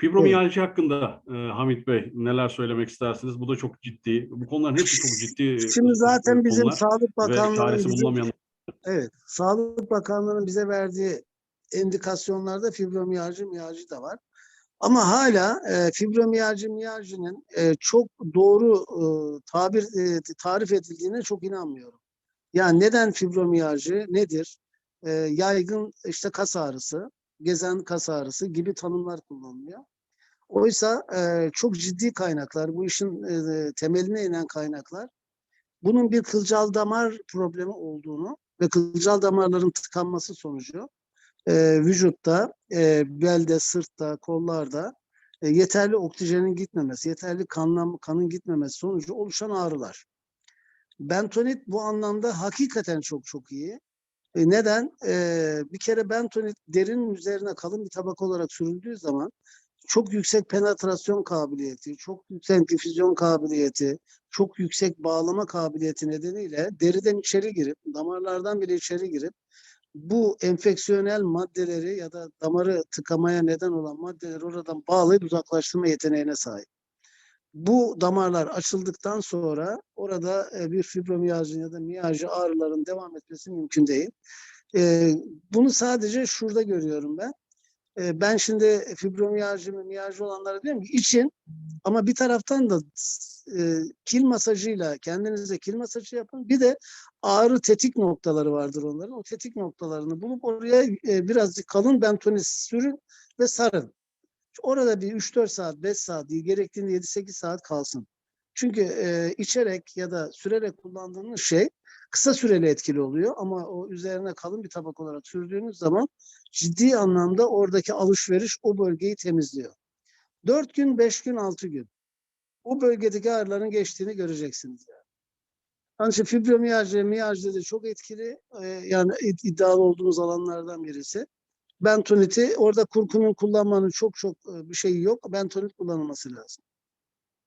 Fibromiyalji hakkında e, Hamit Bey neler söylemek istersiniz? Bu da çok ciddi. Bu konuların hepsi çok ciddi. e, Şimdi zaten bizim konular Sağlık Bakanlığı'nın bulunamayan evet, Sağlık Bakanlığı'nın bize verdiği indikasyonlarda fibromiyalji, miyalji de var. Ama hala e, fibromiyalji, miyalcinin e, çok doğru e, tabir e, tarif edildiğine çok inanmıyorum. Yani neden fibromiyalji nedir? E, yaygın işte kas ağrısı, gezen kas ağrısı gibi tanımlar kullanılıyor. Oysa e, çok ciddi kaynaklar, bu işin e, temeline inen kaynaklar bunun bir kılcal damar problemi olduğunu ve kılcal damarların tıkanması sonucu e, vücutta, e, belde, sırtta, kollarda e, yeterli oksijenin gitmemesi, yeterli kanlan, kanın gitmemesi sonucu oluşan ağrılar. Bentonit bu anlamda hakikaten çok çok iyi. E, neden? E, bir kere bentonit derinin üzerine kalın bir tabak olarak sürüldüğü zaman çok yüksek penetrasyon kabiliyeti, çok yüksek difüzyon kabiliyeti, çok yüksek bağlama kabiliyeti nedeniyle deriden içeri girip, damarlardan bile içeri girip bu enfeksiyonel maddeleri ya da damarı tıkamaya neden olan maddeleri oradan bağlayıp uzaklaştırma yeteneğine sahip. Bu damarlar açıldıktan sonra orada bir fibromiyalji ya da miyalji ağrıların devam etmesi mümkün değil. Bunu sadece şurada görüyorum ben. Ben şimdi fibromiyalji mi miyalji olanlara diyorum ki için ama bir taraftan da kil masajıyla kendinize kil masajı yapın. Bir de ağrı tetik noktaları vardır onların. O tetik noktalarını bulup oraya birazcık kalın bentonit sürün ve sarın. Orada bir 3-4 saat, 5 saat değil, gerektiğinde 7-8 saat kalsın. Çünkü e, içerek ya da sürerek kullandığınız şey kısa süreli etkili oluyor ama o üzerine kalın bir tabak olarak sürdüğünüz zaman ciddi anlamda oradaki alışveriş o bölgeyi temizliyor. 4 gün, 5 gün, 6 gün. O bölgedeki ağrıların geçtiğini göreceksiniz. Yani. Onun için fibromiyalji, miyalji de çok etkili. Ee, yani id- iddialı olduğumuz alanlardan birisi. Bentoniti orada kurkumin kullanmanın çok çok e, bir şeyi yok. Bentonit kullanılması lazım.